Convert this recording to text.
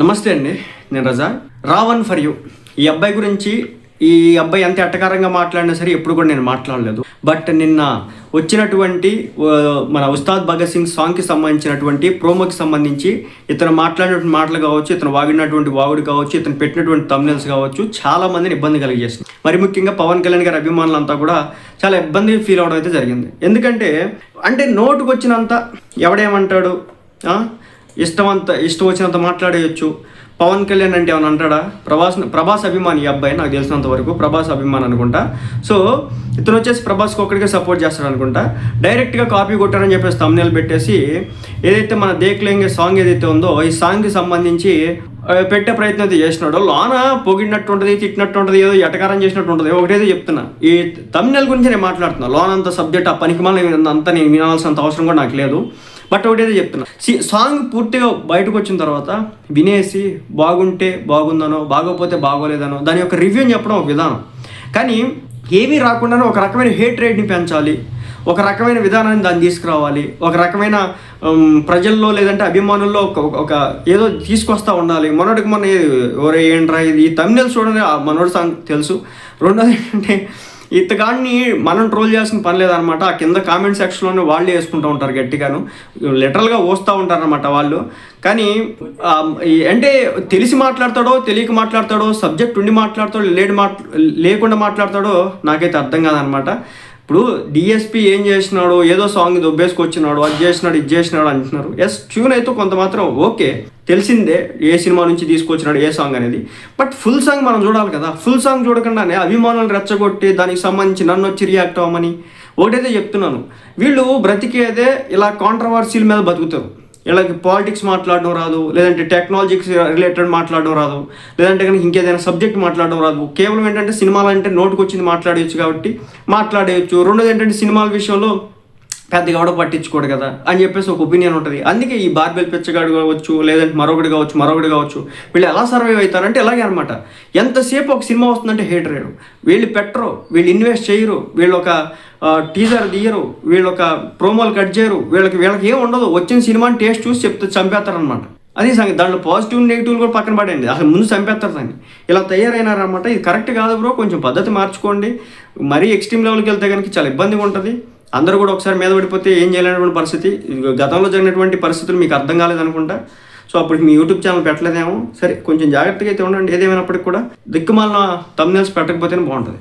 నమస్తే అండి నేను రజా. రావన్ ఫర్ యూ ఈ అబ్బాయి గురించి ఈ అబ్బాయి ఎంత ఎట్టకారంగా మాట్లాడినా సరే ఎప్పుడు కూడా నేను మాట్లాడలేదు. బట్ నిన్న వచ్చినటువంటి మన ఉస్తాద్ భగత్ సింగ్ సాంగ్కి సంబంధించినటువంటి ప్రోమోకి సంబంధించి ఇతను మాట్లాడినటువంటి మాటలు కావచ్చు ఇతను వాగినటువంటి వాగుడు కావచ్చు ఇతను పెట్టినటువంటి తమ్నెల్స్ కావచ్చు చాలా మందిని ఇబ్బంది కలిగజేసింది. మరి ముఖ్యంగా పవన్ కళ్యాణ్ గారి అభిమానులంతా కూడా చాలా ఇబ్బంది ఫీల్ అవడం అయితే జరిగింది. ఎందుకంటే అంటే నోటుకు వచ్చినంత ఎవడేమంటాడు ఇష్టమంత ఇష్టం వచ్చినంత మాట్లాడేయచ్చు. పవన్ కళ్యాణ్ అంటే ఏమైనా అంటాడా? ప్రభాస్ ప్రభాస్ అభిమాని ఈ అబ్బాయి నాకు తెలిసినంత వరకు ప్రభాస్ అభిమాన్ అనుకుంటా. సో ఇతను వచ్చేసి ప్రభాస్కి ఒక్కడికే సపోర్ట్ చేస్తాడు అనుకుంటా. డైరెక్ట్గా కాపీ కొట్టారని చెప్పేసి తమ్నేలు పెట్టేసి ఏదైతే మన దేక్లేంగే సాంగ్ ఏదైతే ఉందో ఈ సాంగ్కి సంబంధించి పెట్టే ప్రయత్నం అయితే చేసినాడు లోన పొగిడినట్టు ఉంటుంది తిట్టినట్టు ఉంటుంది ఏదో ఎటకారం చేసినట్టు ఉంటుంది ఒకటేదో చెప్తున్నా. ఈ తమ్నేల్ గురించి నేను మాట్లాడుతున్నా. లోన్ అంత సబ్జెక్ట్ ఆ పనికి అంతా నేను వినాల్సినంత అవసరం కూడా నాకు లేదు. బట్ ఒకటేదో చెప్తున్నా. సి- సాంగ్ పూర్తిగా బయటకు వచ్చిన తర్వాత వినేసి బాగుంటే బాగుందనో బాగోపోతే బాగోలేదనో దాని యొక్క రివ్యూని చెప్పడం ఒక విధానం. కానీ ఏమీ రాకుండానే ఒక రకమైన హేట్ రేట్ని పెంచాలి. ఒక రకమైన విధానాన్ని దాన్ని తీసుకురావాలి. ఒక రకమైన ప్రజల్లో లేదంటే అభిమానుల్లో ఒక ఒక- ఏదో తీసుకొస్తా ఉండాలి. మనోడికి మన ఎవరే ఏంట్రా ఇది? ఈ తమిళ చూడండి ఆ మనోడి సాంగ్ తెలుసు. రెండోది ఏంటంటే ఇతగాడిని మనం ట్రోల్ చేయాల్సిన పని లేదనమాట. ఆ కింద కామెంట్ సెక్షన్లోనే వాళ్ళే వేసుకుంటూ ఉంటారు గట్టిగాను. లిటరల్గా వస్తూ ఉంటారనమాట వాళ్ళు. కానీ అంటే తెలిసి మాట్లాడతాడో తెలియక మాట్లాడతాడో సబ్జెక్ట్ ఉండి మాట్లాడతాడో లేడు మాట్ లేకుండా మాట్లాడతాడో నాకైతే అర్థం కాదనమాట. ఇప్పుడు డిఎస్పి ఏం చేసినాడు ఏదో సాంగ్ దొబ్బేసుకొచ్చినాడు అది చేసినాడు ఇది చేసినాడు అంటున్నారు. ఎస్ ట్యూన్ అయితే కొంత మాత్రం ఓకే. తెలిసిందే ఏ సినిమా నుంచి తీసుకొచ్చినాడు ఏ సాంగ్ అనేది. బట్ ఫుల్ సాంగ్ మనం చూడాలి కదా. ఫుల్ సాంగ్ చూడకుండానే అభిమానులు రెచ్చగొట్టి దానికి సంబంధించి నన్ను వచ్చి రియాక్ట్ అవ్వమని ఒకటైతే చెప్తున్నాను. వీళ్ళు బ్రతికేదే ఇలా కాంట్రవర్సీల మీద బతుకుతారు. వీళ్ళకి పాలిటిక్స్ మాట్లాడడం రాదు లేదంటే టెక్నాలజీకి రిలేటెడ్ మాట్లాడడం రాదు లేదంటే కనుక ఇంకేదైనా సబ్జెక్ట్ మాట్లాడడం రాదు. కేవలం ఏంటంటే సినిమాలు అంటే నోటుకు వచ్చింది మాట్లాడేయచ్చు కాబట్టి మాట్లాడేయచ్చు. రెండోది ఏంటంటే సినిమాల విషయంలో పెద్దగా ఎవడో పట్టించుకోడు కదా అని చెప్పేసి ఒక ఒపీనియన్ ఉంటుంది. అందుకే ఈ బార్బెల్ పిచ్చగాడు కావచ్చు లేదంటే మరొకటి కావచ్చు మరొకటి కావచ్చు వీళ్ళు ఎలా సర్వైవ్ అవుతారంటే ఇలాగే అనమాట ఎంతసేపు ఒక సినిమా వస్తుందంటే హేట్ వీళ్ళు పెట్టరు వీళ్ళు ఇన్వెస్ట్ చేయరు వీళ్ళు ఒక టీజర్ తీయరు వీళ్ళు ఒక ప్రోమోలు కట్ చేయరు వీళ్ళకి వీళ్ళకి ఏం ఉండదు. వచ్చిన సినిమాని టేస్ట్ చూసి చెప్తే చంపేస్తారనమాట అది సంగతి. దాంట్లో పాజిటివ్ నెగిటివ్లు కూడా పక్కన పడండి అసలు ముందు చంపేస్తారు దాన్ని. ఇలా తయారైనారనమాట ఇది కరెక్ట్ కాదు బ్రో. కొంచెం పద్ధతి మార్చుకోండి. మరీ ఎక్స్ట్రీమ్ లెవెల్కి వెళ్తే కనుక చాలా ఇబ్బందిగా ఉంటుంది. అందరూ కూడా ఒకసారి మీద పడిపోతే ఏం చేయలేనటువంటి పరిస్థితి. గతంలో జరిగినటువంటి పరిస్థితులు మీకు అర్థం కాలేదనుకుంటా సో అప్పుడు మీ యూట్యూబ్ ఛానల్ పెట్టలేదేమో. సరే కొంచెం జాగ్రత్తగా అయితే ఉండండి. ఏదేమైనప్పటికి కూడా దిక్కుమాలిన తమ్నేల్స్ పెట్టకపోతేనే బాగుంటుంది.